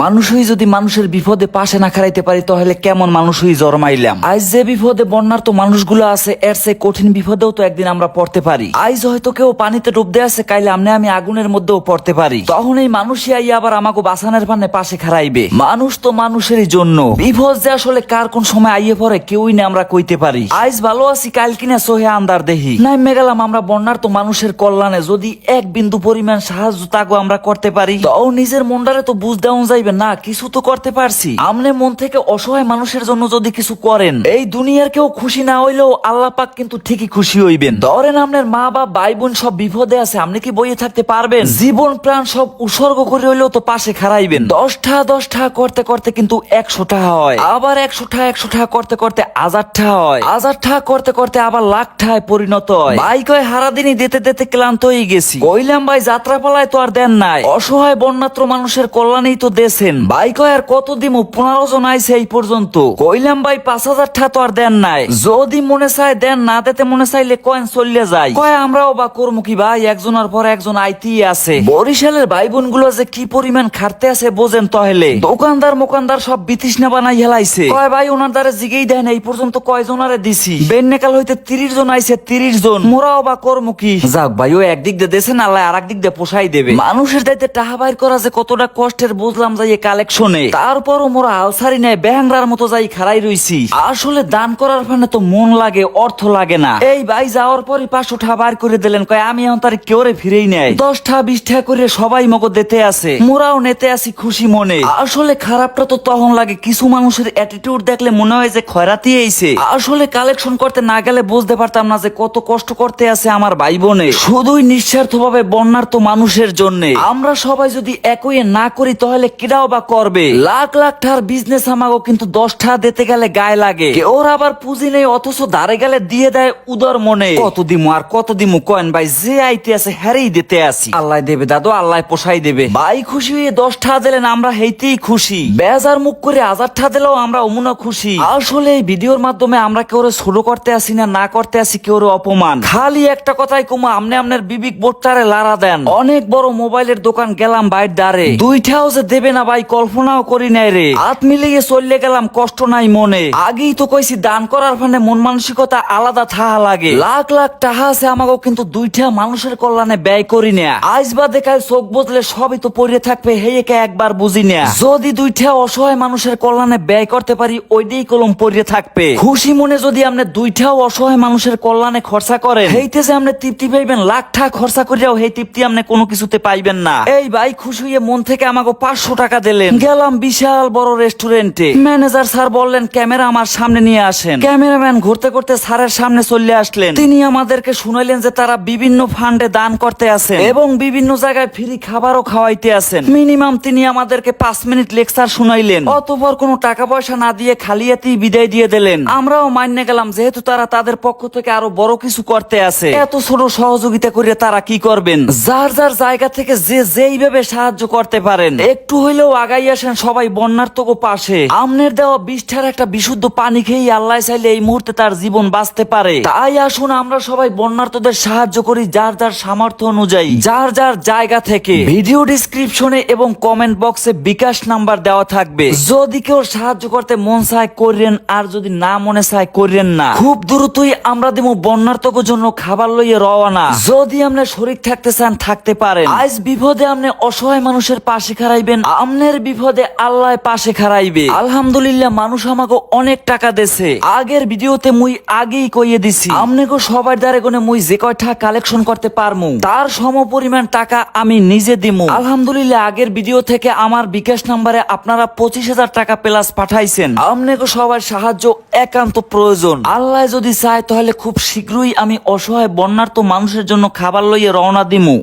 মানুষই যদি মানুষের বিপদে পাশে না খারাইতে পারি, তাহলে কেমন মানুষই জন্মাইলাম? আজ যে বিপদে বন্যার তো মানুষগুলো আছে, এর সে কঠিন বিপদেও তো একদিন আমরা পড়তে পারি। আজ হয়তো কেউ পানিতে ডুবতে আছে, কাইলে আমনে আমি আগুনের মধ্যেও পড়তে পারি। তখন এই মানুষই আইয়া আবার আমাকে বাঁচানোর পানে পাশে খারাইবে মানুষ তো মানুষেরই জন্য। বিপদ যে আসলে কার কোন সময় আইয়ে পড়ে, কেউই না আমরা কইতে পারি। আজ ভালো আছি, কাল কিনা সোহে আন্দার দেহি। নাইমে গেলাম আমরা বন্যার তো মানুষের কল্যাণে। যদি এক বিন্দু পরিমাণ সাহায্য তাগো আমরা করতে পারি, তাও নিজের মন্ডারে তো বুঝ দেওয়া যাইবে না, কিছু তো করতে পারছি। আমনে মন থেকে অসহায় মানুষের জন্য যদি কিছু করেন, এই দুনিয়ার কেউ খুশি না হইলেও আল্লাহ পাক কিন্তু ঠিকই খুশি হইবেন। ধরেন আপনার মা বা ভাই বোন সব বিপদে আছে, আপনি কি বইয়ে থাকতে পারবেন? জীবন প্রাণ সব উৎসর্গ করে হইলেও তো পাশে খারাইবেন দশটা দশটা করতে করতে কিন্তু একশোটা হয়। আবার একশোটা একশোটা করতে করতে হাজারটা হয়। হাজারটা করতে করতে আবার লাখটায় পরিণত হয়। ভাই কয় হারাদিনই দিতে দিতে ক্লান্ত হয়ে গেছি। কইলাম, ভাই যাত্রা পালায় তো আর দেন নাই। অসহায় বন্যাত্র মানুষের কল্যাণেই তো দেছেন ভাই কয় আর কত দিমু পনেরো আইছে এই পর্যন্ত? কইলাম, ভাই, পাঁচ হাজার টা তো আর দেন নাই। যদি মনে চায় দেন, না দিতে মনে চাইলে কয়েন চললে যায়। কয়, আমরাও বা করব কি ভাই? একজনের পর একজন আইতেই আছে। বরিশালের ভাই বোনগুলো যে কি পরিমাণ খাটতে আছে বোঝেন তাহলে। দোকানদার, মোকানদার সব বিতৃষ্ণা বানাই হেলাইছে। কয়, ভাই, ওনার দ্বারা জিগেই দেয় না এই পর্যন্ত কয়জনারে দিছি? বেন্নেকাল হইতে তিরিশ জন আইছে, তিরিশ জন। মোরাও বা করব কি? যাক ভাই, ও একদিক দিয়ে দেশেন আল্লাহ আর একদিক দিয়ে পোষাই দেবে। মানুষের দায়িত্বে টাহা বাইর করা যে কতটা কষ্টের, বুঝলাম যাই কালেকশনে। তারপরও মোরা আলসারি নেয় মতো যাই খাড়াই রইছি। আসলে দান করার ফানে তো মন লাগে, অর্থ লাগে না। এই ভাই যাওয়ার করে দিলেন, কয়, আমি এখন তার কেউ ফিরেই নেয় দশটা, বিশটা করে সবাই আছে। মোরাও নেতে খুশি মনে। আসলে খারাপটা তো তখন লাগে, কিছু মানুষের অ্যাটিটিউড দেখলে মনে হয় যে খয়রাতি এইছে আসলে কালেকশন করতে না গেলে বুঝতে পারতাম না যে কত কষ্ট করতে আছে আমার ভাই বোনে শুধুই নিঃস্বার্থ ভাবে বন্যার তো মানুষের জন্য। আমরা সবাই যদি একই না করি, তাহলে কিরাও বা করবে। লাখ লাখ টাকার বিজনেস আমাগো কিন্তু দশটা দিতে গেলে গায়ে লাগে। ওর আবার পুঁজি নেই অথচ দাঁড়ে গেলে দিয়ে দেয় উদর মনে। কত দিমু আর কত দিমু কয়েন ভাই যে আইতে আছে হ্যারেই দিতে আসি। আল্লাহ দেবে দাদু আল্লাহ পোষাই দেবে। ভাই খুশি হয়ে দশটা দিলেন আমরা হেইতেই খুশি। বেজার মুখ করে হাজারটা দিলেও আমরা অমুনা খুশি। আসলে এই ভিডিওর মাধ্যমে আমরা কেউ ছোট করতে আসি না না করতে আসি কেউ অপমান? খালি একটা কথাই কুমা আমনে আমনের বিবিক বোটটারে লারা দেন। অনেক বড় মোবাইলের দোকান গেলাম বাইর দারে দুইটাও যে দেবে না ভাই, কল্পনাও করি নাই রে। হাত মিলিয়ে চললে গেলাম, কষ্ট নাই মনে। আগেই তো কইছি, দান করার ফানে মন মানসিকতা আলাদা থাহা লাগে। লাখ লাখ টাকা আছে আমাকেও, কিন্তু দুইটা মানুষের কল্যাণে ব্যয় করি না। আজ বা দেখায় চোখ বদলে সবই তো পড়ে থাকবে হেয়েকে একবার বুঝি না। যদি দুইটা অসহায় মানুষের কল্যাণে ব্যয় করতে পারি ওইটাই কলম পড়ে থাকবে। খুশি মনে যদি আপনি দুইটাও অসহায় মানুষের কল্যাণে খরচা করেন, হেইতে যে আপনি তৃপ্তি পাইবেন, লাখ টাকা খরচা করিয়াও সেই তৃপ্তি আপনি কোনো কিছুতে পাইবেন না। এই ভাই, খুশি হয়ে মন থেকে আমাকে পাঁচশো টাকা দিলেন। গেলাম বিশাল বড় রেস্টুরেন্টে। ম্যানেজার স্যার বললেন, ক্যামেরা আমার সামনে নিয়ে আসেন। ক্যামেরাম্যান ঘুরতে ঘুরতে স্যারের সামনে চলে আসলেন। তিনি আমাদেরকে শুনাইলেন যে তারা বিভিন্ন ফান্ডে দান করতে আছেন এবং বিভিন্ন জায়গায় ফ্রি খাবারও খাওয়াইতে আছেন মিনিমাম তিনি আমাদেরকে পাঁচ মিনিট লেকচার শুনাইলেন। অতপর কোনো টাকা পয়সা না দিয়ে খালিয়াতেই বিদায় দিয়ে দিলেন। আমরাও মান্য গেলাম, যেহেতু তারা তাদের পক্ষ থেকে আরও বড় কিছু করতে আছে এত ছোট সহযোগিতা করে তারা কি করবেন? যার যার জায়গা থেকে যে যেইভাবে সাহায্য করতে পারেন, একটু হইলেও আগাই আসেন সবাই বন্যার তোকে পাশে। আমনের দেওয়া বিষ্ঠার একটা বিশুদ্ধ পানি খেয়েই আল্লাহ চাইলে এই মুহূর্তে তার জীবন বাঁচতে পারে। তাই আসুন আমরা সবাই বন্যার্তদের সাহায্য করি যার যার সামর্থ্য অনুযায়ী, যার যার জায়গা থেকে। ভিডিও ডিসক্রিপশনে এবং কমেন্ট বক্সে বিকাশ নাম্বার দেওয়া থাকবে। যদি কেউ সাহায্য করতে মন চায় করেন আর যদি না মনে চায় করেন না। খুব দ্রুতই আমরা দিব বন্যার্তক জন্য খাবার লইয়ে রওনা। যদি আপনি শরীর থাকতে চান, থাকতে পারেন। আজ বিপদে আপনি অসহায় মানুষের পাশে খারাইবেন আমনের বিপদে আল্লাহ পাশে খারাইবে আলহামদুলিল্লাহ, মানুষ আমাকে অনেক টাকা দেছে আগের ভিডিওতে মুই আগেই কইয়ে দিছি। আমনেকে সবার দ্বারে কোনে মুই যে কয়টা কালেকশন করতে পারমু, তার সম পরিমাণ টাকা আমি নিজে দিমু। আলহামদুলিল্লাহ, আগের ভিডিও থেকে আমার বিকাশ নাম্বারে আপনারা পঁচিশ হাজার টাকা প্লাস পাঠাইছেন। আমনেকে সবার সাহায্য একান্ত প্রয়োজন। আল্লাহ যদি চায়, তাহলে খুব শীঘ্রই আমি অসহায়, বন্যার্ত মানুষের জন্য খাবার লইয়ে রওনা দিমু।